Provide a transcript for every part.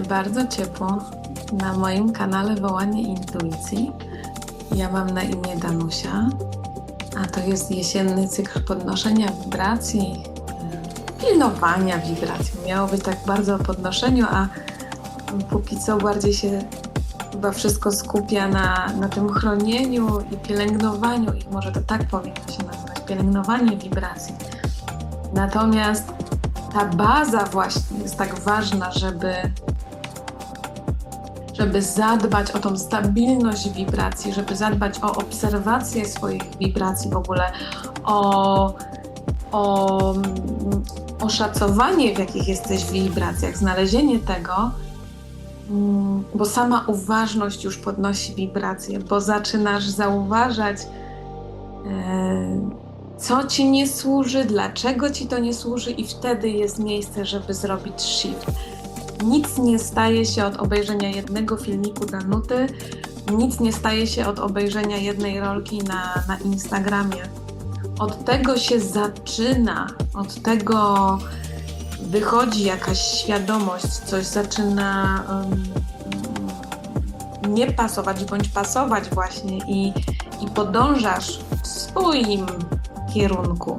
bardzo ciepło na moim kanale Wołanie Intuicji. Ja mam na imię Danusia, a to jest jesienny cykl podnoszenia wibracji, pilnowania wibracji. Miało być tak bardzo o podnoszeniu, a póki co bardziej się chyba wszystko skupia na, na tym chronieniu i pielęgnowaniu, i może to tak powinno się nazywać, pielęgnowanie wibracji. Natomiast ta baza właśnie jest tak ważna, żeby, żeby zadbać o tą stabilność wibracji, żeby zadbać o obserwację swoich wibracji w ogóle, o, o mm, oszacowanie, w jakich jesteś wibracjach, znalezienie tego, mm, bo sama uważność już podnosi wibracje, bo zaczynasz zauważać, e, co ci nie służy, dlaczego ci to nie służy, i wtedy jest miejsce, żeby zrobić shift. Nic nie staje się od obejrzenia jednego filmiku Danuty, nic nie staje się od obejrzenia jednej rolki na, na Instagramie. Od tego się zaczyna, od tego wychodzi jakaś świadomość, coś zaczyna um, nie pasować bądź pasować właśnie i, i podążasz w swoim kierunku.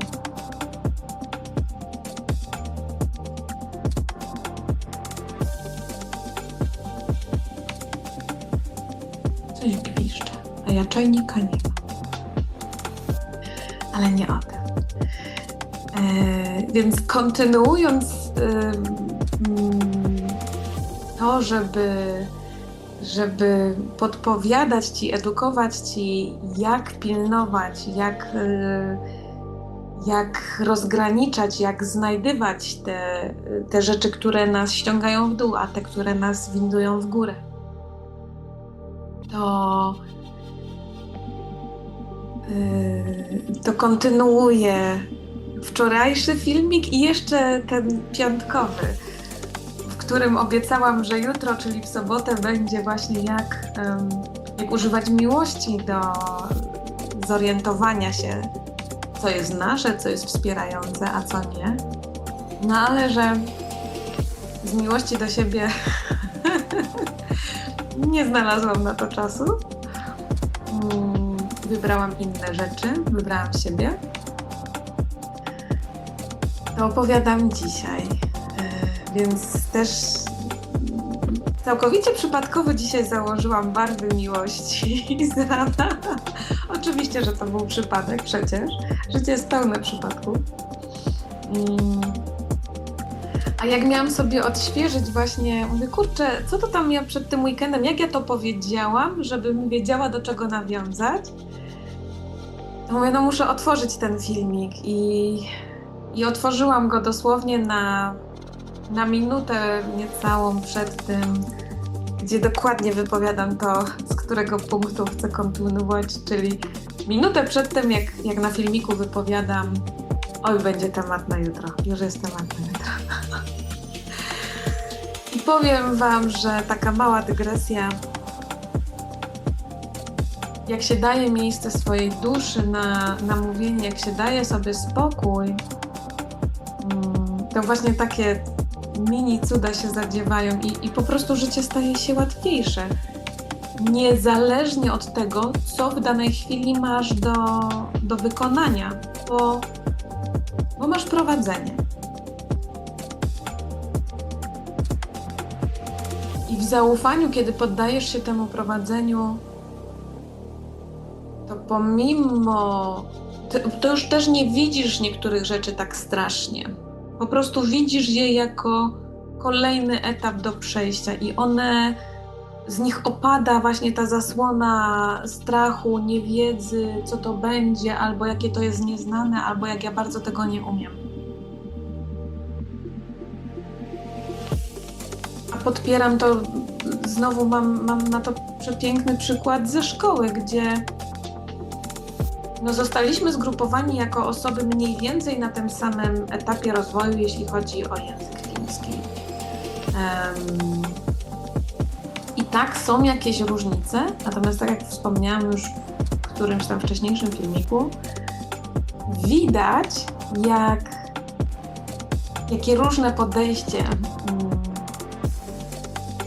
Ja czajnika nie mam. Ale nie o tym. E, więc kontynuując ym, to, żeby, żeby podpowiadać ci, edukować ci, jak pilnować, jak, y, jak rozgraniczać, jak znajdywać te, te rzeczy, które nas ściągają w dół, a te, które nas windują w górę. To, to kontynuuję wczorajszy filmik i jeszcze ten piątkowy, w którym obiecałam, że jutro, czyli w sobotę, będzie właśnie jak, jak używać miłości do zorientowania się, co jest nasze, co jest wspierające, a co nie. No ale że z miłości do siebie nie znalazłam na to czasu. Wybrałam inne rzeczy, wybrałam siebie to opowiadam dzisiaj. E, Więc też całkowicie przypadkowo dzisiaj założyłam barwy miłości z rana. Oczywiście, że to był przypadek przecież. Życie jest pełne przypadków. Mm. A jak miałam sobie odświeżyć właśnie, mówię, kurczę, co to tam ja przed tym weekendem, jak ja to powiedziałam, żebym wiedziała do czego nawiązać, mówię, no muszę otworzyć ten filmik i i otworzyłam go dosłownie na, na minutę niecałą przed tym, gdzie dokładnie wypowiadam to, z którego punktu chcę kontynuować, czyli minutę przed tym, jak, jak na filmiku wypowiadam, oj, będzie temat na jutro, już jest temat na jutro. I powiem Wam, że taka mała dygresja, jak się daje miejsce swojej duszy na, na mówienie, jak się daje sobie spokój, mm, to właśnie takie mini cuda się zadziewają i, i po prostu życie staje się łatwiejsze. Niezależnie od tego, co w danej chwili masz do, do wykonania, bo, bo masz prowadzenie. I w zaufaniu, kiedy poddajesz się temu prowadzeniu, pomimo. To, już też nie widzisz niektórych rzeczy tak strasznie. Po prostu widzisz je jako kolejny etap do przejścia i one. Z nich opada właśnie ta zasłona strachu, niewiedzy, co to będzie, albo jakie to jest nieznane, albo jak ja bardzo tego nie umiem. A podpieram to, znowu mam, mam na to przepiękny przykład ze szkoły, gdzie no zostaliśmy zgrupowani jako osoby mniej więcej na tym samym etapie rozwoju, jeśli chodzi o język fiński. Em, I tak są jakieś różnice, natomiast tak jak wspomniałam już w którymś tam wcześniejszym filmiku, widać jak, jakie różne podejście mm,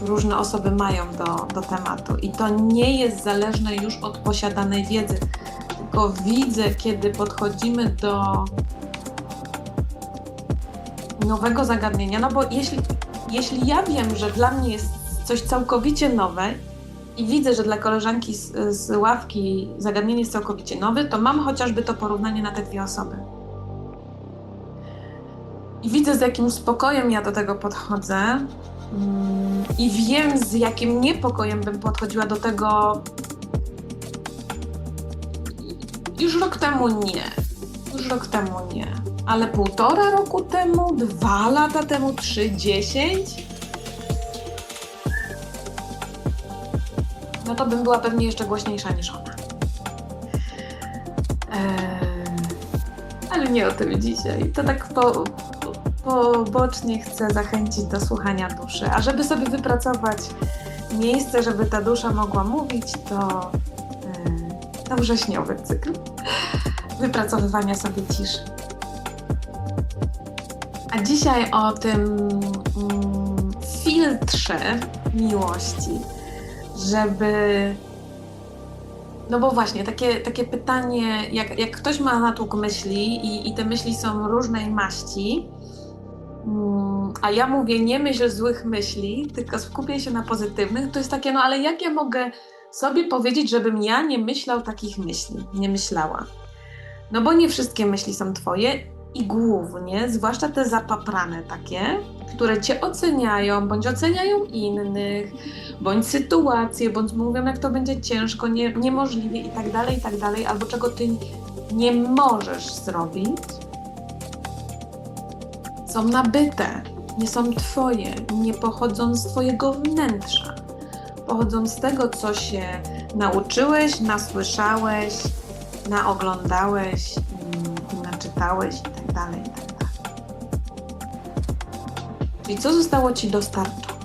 różne osoby mają do, do tematu. I to nie jest zależne już od posiadanej wiedzy, tylko widzę, kiedy podchodzimy do nowego zagadnienia. No bo jeśli, jeśli ja wiem, że dla mnie jest coś całkowicie nowe i widzę, że dla koleżanki z, z ławki zagadnienie jest całkowicie nowe, to mam chociażby to porównanie na te dwie osoby. I widzę, z jakim spokojem ja do tego podchodzę. Mm, I wiem, z jakim niepokojem bym podchodziła do tego. Już rok temu nie. Już rok temu nie. Ale półtora roku temu, dwa lata temu, trzy, dziesięć. No to bym była pewnie jeszcze głośniejsza niż ona. Eee, ale nie o tym dzisiaj. To tak po, pobocznie chcę zachęcić do słuchania duszy. A żeby sobie wypracować miejsce, żeby ta dusza mogła mówić, to, to wrześniowy cykl wypracowywania sobie ciszy. A dzisiaj o tym mm, filtrze miłości, żeby. No bo właśnie, takie, takie pytanie, jak, jak ktoś ma natłok myśli i, i te myśli są różnej maści, Mm, a ja mówię, nie myśl złych myśli, tylko skupię się na pozytywnych, to jest takie, no ale jak ja mogę sobie powiedzieć, żebym ja nie myślał takich myśli, nie myślała? No bo nie wszystkie myśli są twoje i głównie, zwłaszcza te zapaprane takie, które cię oceniają, bądź oceniają innych, bądź sytuacje, bądź mówią, jak to będzie ciężko, nie, niemożliwie i tak dalej, i tak dalej, albo czego ty nie możesz zrobić są nabyte, nie są Twoje, nie pochodzą z Twojego wnętrza. Pochodzą z tego, co się nauczyłeś, nasłyszałeś, naoglądałeś, mm, naczytałeś itd. Tak itd. Tak Czyli co zostało Ci dostarczone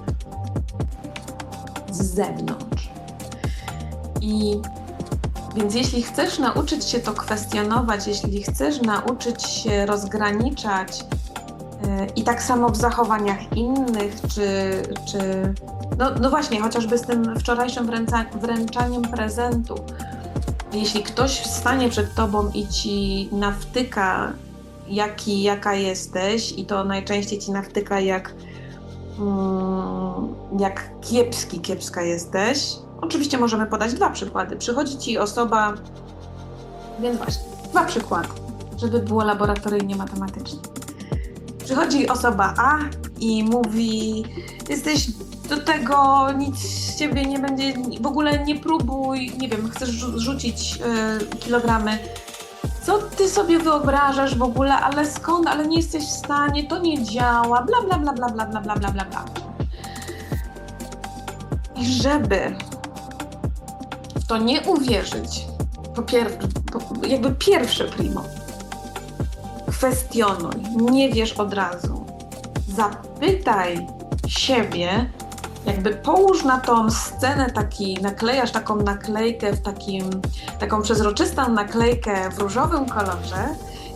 z zewnątrz? I więc jeśli chcesz nauczyć się to kwestionować, jeśli chcesz nauczyć się rozgraniczać i tak samo w zachowaniach innych, czy, czy no, no właśnie, chociażby z tym wczorajszym wręca, wręczaniem prezentu. Jeśli ktoś stanie przed tobą i ci nawtyka, jaki, jaka jesteś, i to najczęściej ci nawtyka, jak, mm, jak kiepski, kiepska jesteś. Oczywiście możemy podać dwa przykłady. Przychodzi ci osoba, więc właśnie, dwa przykłady, żeby było laboratoryjnie matematycznie Przychodzi osoba A i mówi: Jesteś do tego, nic z ciebie nie będzie, w ogóle nie próbuj, nie wiem, chcesz rzucić y, kilogramy. Co ty sobie wyobrażasz w ogóle, ale skąd, ale nie jesteś w stanie, to nie działa, bla bla bla bla bla bla bla bla bla bla. I żeby w to nie uwierzyć, po pier- po, jakby pierwsze primo, kwestionuj, nie wiesz od razu. Zapytaj siebie, jakby połóż na tą scenę taki, naklejasz taką naklejkę w takim, taką przezroczystą naklejkę w różowym kolorze,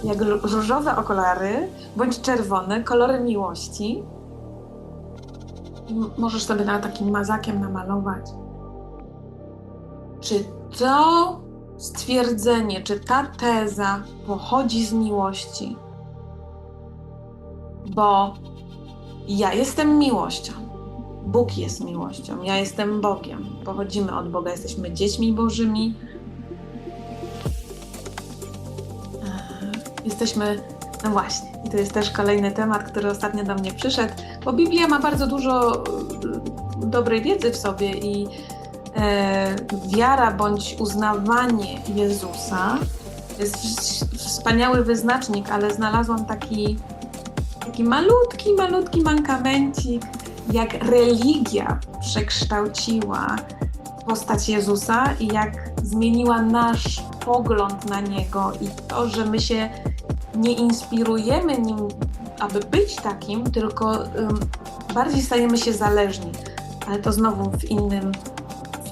jak różowe okulary, bądź czerwone, kolory miłości. Możesz sobie nawet takim mazakiem namalować. Czy to stwierdzenie, czy ta teza pochodzi z miłości. Bo ja jestem miłością. Bóg jest miłością. Ja jestem Bogiem. Pochodzimy od Boga, jesteśmy dziećmi Bożymi. Jesteśmy, no właśnie, i to jest też kolejny temat, który ostatnio do mnie przyszedł, bo Biblia ma bardzo dużo dobrej wiedzy w sobie i E, wiara bądź uznawanie Jezusa jest wspaniały wyznacznik, ale znalazłam taki, taki malutki, malutki mankamencik, jak religia przekształciła postać Jezusa i jak zmieniła nasz pogląd na Niego i to, że my się nie inspirujemy nim, aby być takim, tylko um, bardziej stajemy się zależni. Ale to znowu w innym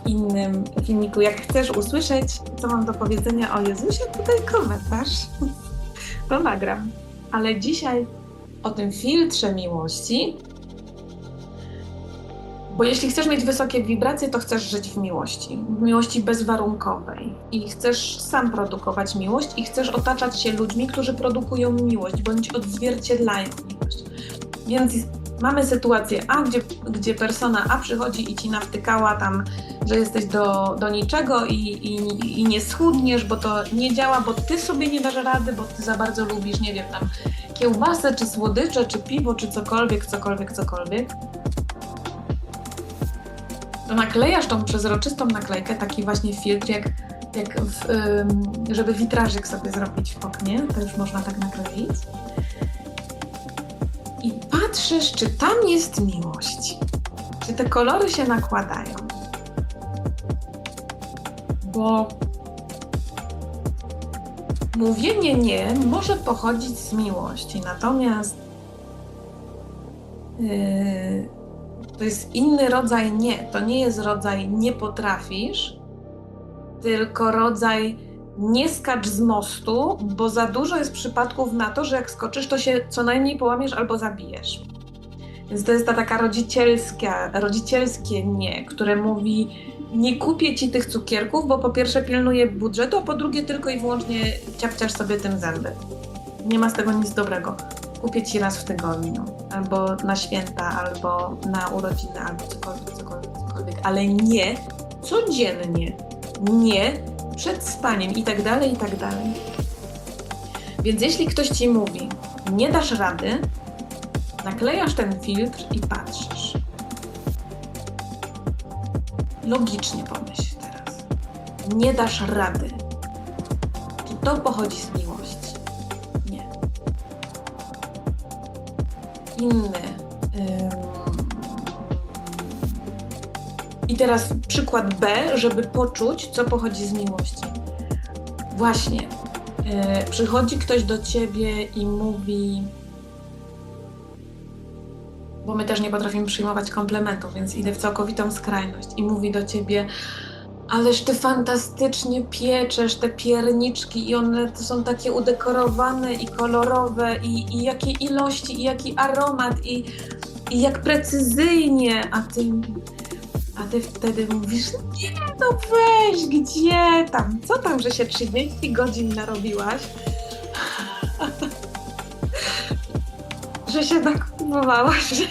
innym filmiku. Jak chcesz usłyszeć, co mam do powiedzenia o Jezusie, tutaj komentarz. To nagram. Ale dzisiaj o tym filtrze miłości, Bo jeśli chcesz mieć wysokie wibracje, to chcesz żyć w miłości, w miłości bezwarunkowej. I chcesz sam produkować miłość i chcesz otaczać się ludźmi, którzy produkują miłość, bądź odzwierciedlają miłość. Więc mamy sytuację A, gdzie, gdzie persona A przychodzi i ci nawtykała tam, że jesteś do, do niczego i, i, i nie schudniesz, bo to nie działa, bo ty sobie nie dasz rady, bo ty za bardzo lubisz, nie wiem, tam kiełbasę, czy słodycze, czy piwo, czy cokolwiek, cokolwiek, cokolwiek naklejasz tą przezroczystą naklejkę, taki właśnie filtr, jak, jak w, żeby witrażyk sobie zrobić w oknie, to już można tak nakleić. I patrzysz, czy tam jest miłość, czy te kolory się nakładają. Bo mówienie nie może pochodzić z miłości, natomiast yy, to jest inny rodzaj nie. To nie jest rodzaj nie potrafisz, tylko rodzaj nie skacz z mostu, bo za dużo jest przypadków na to, że jak skoczysz, to się co najmniej połamiesz albo zabijesz. Więc to jest ta taka rodzicielska, rodzicielskie nie, które mówi nie kupię ci tych cukierków, bo po pierwsze pilnuję budżetu, a po drugie tylko i wyłącznie ciapciasz sobie tym zęby. Nie ma z tego nic dobrego kupię ci raz w tygodniu, albo na święta, albo na urodziny, albo cokolwiek, cokolwiek, cokolwiek, ale nie codziennie, nie przed spaniem i tak dalej, i tak dalej. Więc jeśli ktoś ci mówi, nie dasz rady, naklejasz ten filtr i patrzysz. Logicznie pomyśl teraz. Nie dasz rady. Czy to pochodzi z miłości? Inny. I teraz przykład B, żeby poczuć, co pochodzi z miłości. Właśnie, yy, przychodzi ktoś do ciebie i mówi, bo my też nie potrafimy przyjmować komplementów, więc idę w całkowitą skrajność i mówi do ciebie, Ależ ty fantastycznie pieczesz te pierniczki i one to są takie udekorowane i kolorowe i, i jakie ilości i jaki aromat i, i jak precyzyjnie, a ty, a ty wtedy mówisz, nie no weź, gdzie tam, co tam, że się 30 godzin narobiłaś? że się nakupowałaś, że,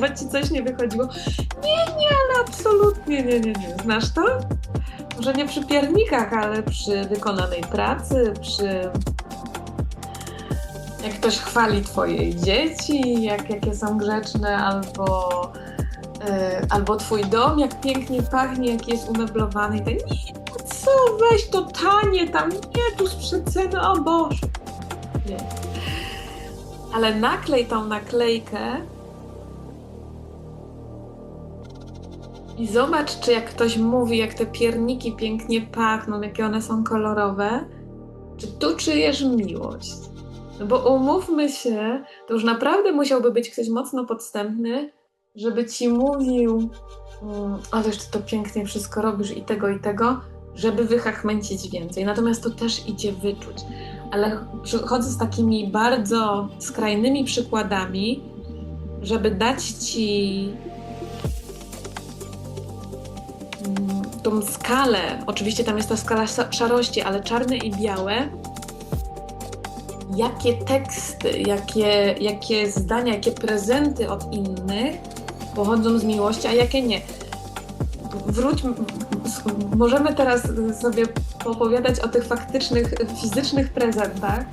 bo ci coś nie wychodziło. Nie, nie, ale absolutnie nie, nie, nie. Znasz to? Może nie przy piernikach, ale przy wykonanej pracy, przy jak ktoś chwali twoje dzieci, jak, jakie są grzeczne, albo, yy, albo twój dom, jak pięknie pachnie, jak jest umeblowany i tak, nie, co, weź to tanie tam, nie, tu z przeceny, o Boże. Nie. Ale naklej tą naklejkę I zobacz, czy jak ktoś mówi, jak te pierniki pięknie pachną, jakie one są kolorowe, czy tu czujesz miłość? No bo umówmy się, to już naprawdę musiałby być ktoś mocno podstępny, żeby ci mówił, mm, ależ ty to pięknie wszystko robisz i tego, i tego, żeby wychachmęcić więcej. Natomiast to też idzie wyczuć. Ale przychodzę z takimi bardzo skrajnymi przykładami, żeby dać ci tą skalę, oczywiście tam jest ta skala szarości, ale czarne i białe, jakie teksty, jakie, jakie zdania, jakie prezenty od innych pochodzą z miłości, a jakie nie. Wróć, możemy teraz sobie opowiadać o tych faktycznych, fizycznych prezentach.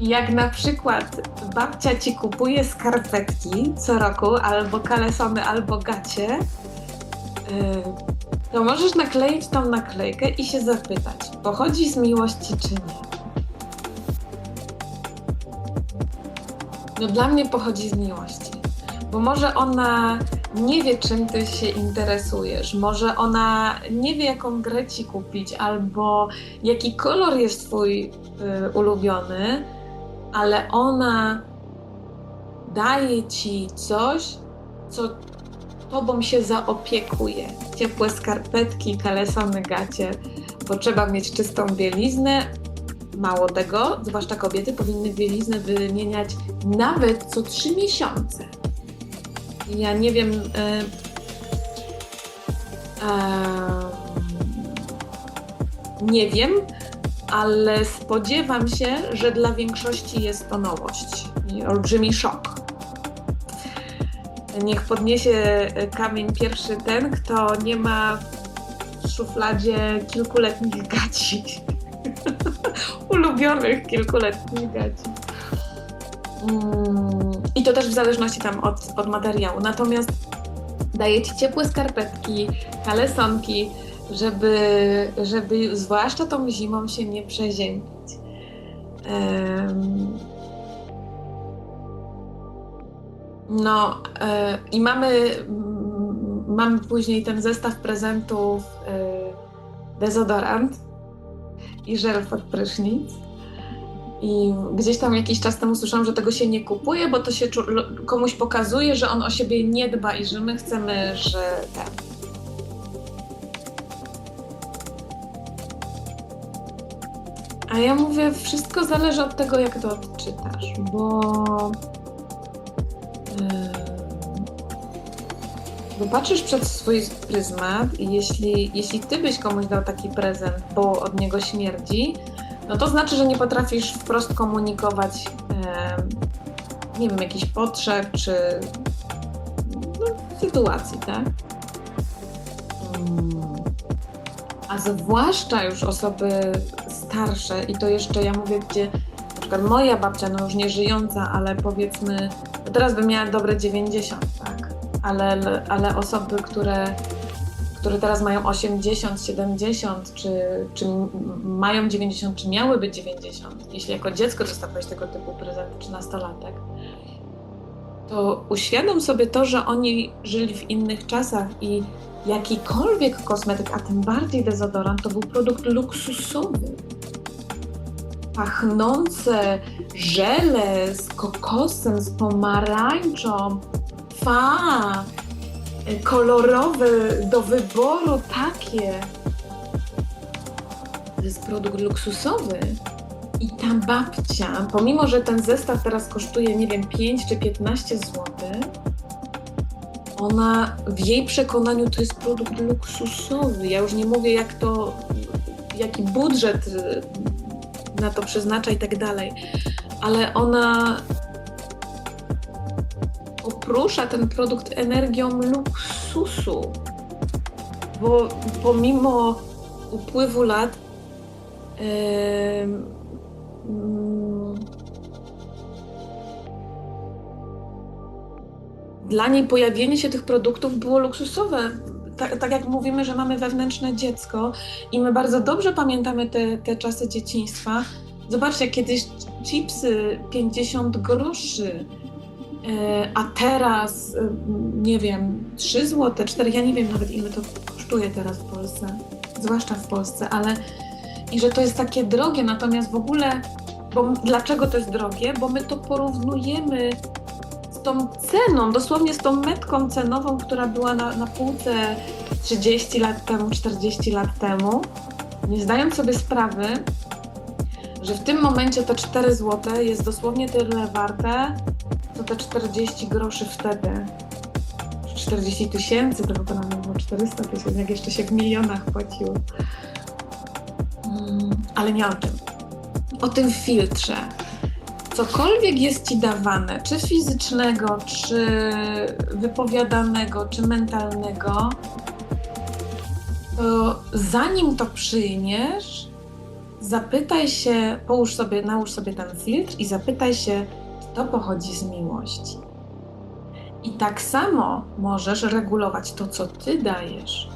Jak na przykład babcia ci kupuje skarpetki co roku, albo kalesony, albo gacie, y, to możesz nakleić tą naklejkę i się zapytać, pochodzi z miłości czy nie. No dla mnie pochodzi z miłości, bo może ona nie wie, czym ty się interesujesz, może ona nie wie, jaką grę ci kupić, albo jaki kolor jest twój y, ulubiony, ale ona daje ci coś, co tobą się zaopiekuje. Ciepłe skarpetki, kalesony, gacie, bo trzeba mieć czystą bieliznę. Mało tego, zwłaszcza kobiety powinny bieliznę wymieniać nawet co trzy miesiące. Ja nie wiem, e, nie wiem, ale spodziewam się, że dla większości jest to nowość i olbrzymi szok. Niech podniesie kamień pierwszy ten, kto nie ma w szufladzie kilkuletnich gaci. Ulubionych kilkuletnich gaci. Mm, I to też w zależności tam od, od materiału. Natomiast daje ci ciepłe skarpetki, kalesonki, żeby, żeby zwłaszcza tą zimą się nie przeziębić. Em, No e, i mamy, mm, mamy później ten zestaw prezentów e, dezodorant i żel pod prysznic. I gdzieś tam jakiś czas temu słyszałam, że tego się nie kupuje, bo to się komuś pokazuje, że on o siebie nie dba i że my chcemy, że ten. A ja mówię, wszystko zależy od tego, jak to odczytasz, bo. Yy, Bo patrzysz przez swój pryzmat i jeśli, jeśli ty byś komuś dał taki prezent, bo od niego śmierdzi, no to znaczy, że nie potrafisz wprost komunikować, em, nie wiem, jakichś potrzeb czy no, sytuacji, tak? Mm. A zwłaszcza już osoby starsze i to jeszcze ja mówię, gdzie na przykład moja babcia, no już nie żyjąca, ale powiedzmy, no teraz by miała dobre 90, tak? Ale, ale osoby, które które teraz mają 80, 70, czy, czy mają 90, czy miałyby 90, jeśli jako dziecko dostałeś tego typu prezent, czy nastolatek, to uświadom sobie to, że oni żyli w innych czasach i jakikolwiek kosmetyk, a tym bardziej dezodorant, to był produkt luksusowy. Pachnące żele z kokosem, z pomarańczą, fa, kolorowe do wyboru takie. To jest produkt luksusowy. I ta babcia, pomimo że ten zestaw teraz kosztuje, nie wiem, 5 czy 15 zł, ona w jej przekonaniu to jest produkt luksusowy. Ja już nie mówię, jak to, jaki budżet na to przeznacza i tak dalej, ale ona oprusza ten produkt energią luksusu. Bo pomimo upływu lat dla niej pojawienie się tych produktów było luksusowe. Tak, tak jak mówimy, że mamy wewnętrzne dziecko i my bardzo dobrze pamiętamy te, te czasy dzieciństwa. Zobaczcie, kiedyś chipsy 50 groszy, E, a teraz, e, nie wiem, 3 zł, 4, ja nie wiem nawet ile to kosztuje teraz w Polsce, zwłaszcza w Polsce, ale i że to jest takie drogie, natomiast w ogóle, bo dlaczego to jest drogie? Bo my to porównujemy z tą ceną, dosłownie z tą metką cenową, która była na, na półce 30 lat temu, 40 lat temu, nie zdając sobie sprawy, że w tym momencie te 4 zł jest dosłownie tyle warte, to te 40 groszy wtedy. 40 tysięcy, to chyba nawet było 400 tysięcy, jak jeszcze się w milionach płaciło. Mm, ale nie o tym. O tym filtrze. Cokolwiek jest ci dawane, czy fizycznego, czy wypowiadanego, czy mentalnego, to zanim to przyjmiesz, zapytaj się, połóż sobie, nałóż sobie ten filtr i zapytaj się, to pochodzi z miłości. I tak samo możesz regulować to, co ty dajesz.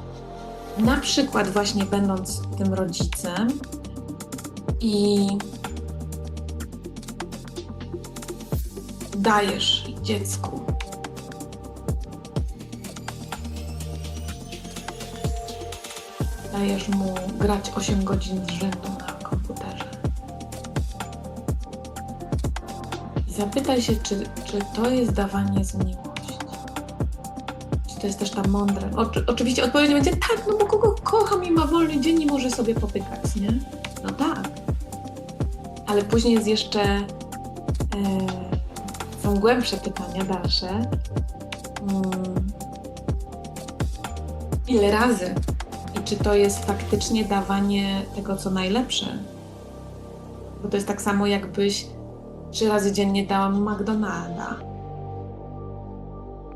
Na przykład, właśnie będąc tym rodzicem i dajesz dziecku. Dajesz mu grać 8 godzin z rzędu na komputerze. Zapytaj się, czy, czy to jest dawanie z miłości. Czy to jest też ta mądre. Oczy, oczywiście odpowiedź będzie tak, no bo kogo kocham i ma wolny dzień i może sobie popykać, nie? No tak. Ale później jest jeszcze. E, są głębsze pytania, dalsze. Mm. Ile razy? I czy to jest faktycznie dawanie tego, co najlepsze? Bo to jest tak samo, jakbyś trzy razy dziennie dała McDonalda.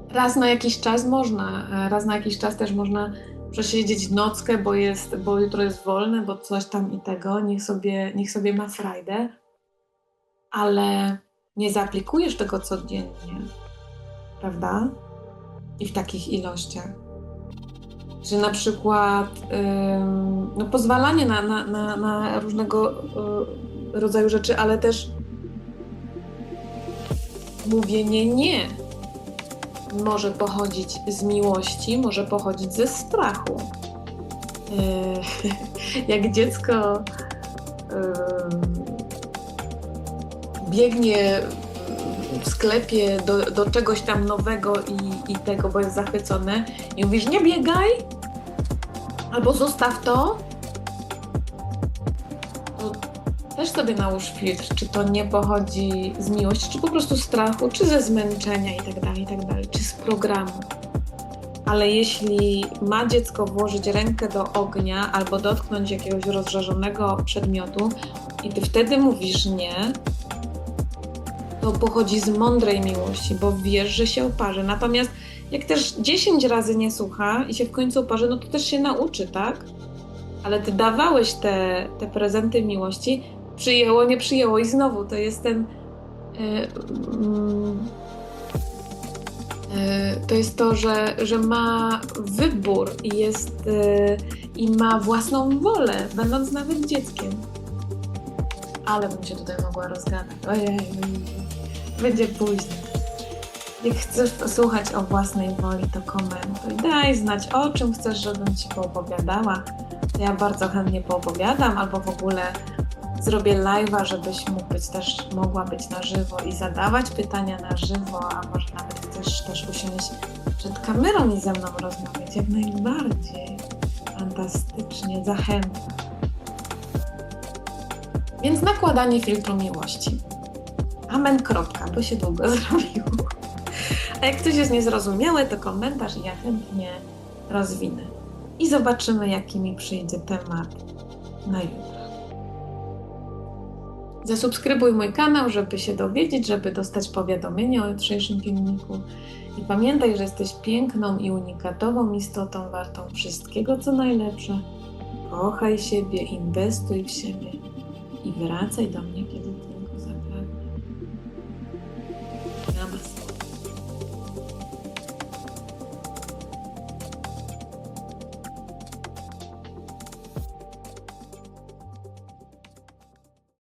Raz na jakiś czas można, e, raz na jakiś czas też można przesiedzieć nockę, bo, jest, bo jutro jest wolne, bo coś tam i tego, niech sobie, niech sobie ma frajdę, ale nie zaaplikujesz tego codziennie, prawda? I w takich ilościach. Że na przykład ym, no pozwalanie na, na, na, na różnego y, rodzaju rzeczy, ale też mówienie nie może pochodzić z miłości, może pochodzić ze strachu. Yy, Jak dziecko yy, biegnie w sklepie do, do czegoś tam nowego i, i tego, bo jest zachwycone, i mówisz, nie biegaj, albo zostaw to, to też sobie nałóż filtr, czy to nie pochodzi z miłości, czy po prostu strachu, czy ze zmęczenia i tak dalej, i tak czy z programu. Ale jeśli ma dziecko włożyć rękę do ognia albo dotknąć jakiegoś rozżarzonego przedmiotu i ty wtedy mówisz nie, to pochodzi z mądrej miłości, bo wiesz, że się oparzy. Natomiast jak też 10 razy nie słucha i się w końcu oparzy, no to też się nauczy, tak? Ale ty dawałeś te, te prezenty miłości, przyjęło, nie przyjęło i znowu to jest ten. e, mm, e, to jest to, że, że ma wybór i jest e, i ma własną wolę, będąc nawet dzieckiem. Ale bym się tutaj mogła rozgadać. Ojej, będzie później. Jak chcesz posłuchać o własnej woli, to komentuj. Daj znać, o czym chcesz, żebym ci poopowiadała. Ja bardzo chętnie poopowiadam, albo w ogóle zrobię live'a, żebyś mógł być też, mogła być na żywo i zadawać pytania na żywo, a może nawet chcesz też usiąść przed kamerą i ze mną rozmawiać. Jak najbardziej. Fantastycznie, zachęcam. Więc nakładanie filtru miłości. Amen, kropka, bo się długo zrobiło. A jak coś jest niezrozumiałe, to komentarz ja chętnie rozwinę. I zobaczymy, jaki mi przyjdzie temat na jutro. Zasubskrybuj mój kanał, żeby się dowiedzieć, żeby dostać powiadomienie o jutrzejszym filmiku. I pamiętaj, że jesteś piękną i unikatową istotą, wartą wszystkiego, co najlepsze. Kochaj siebie, inwestuj w siebie i wracaj do mnie, kiedy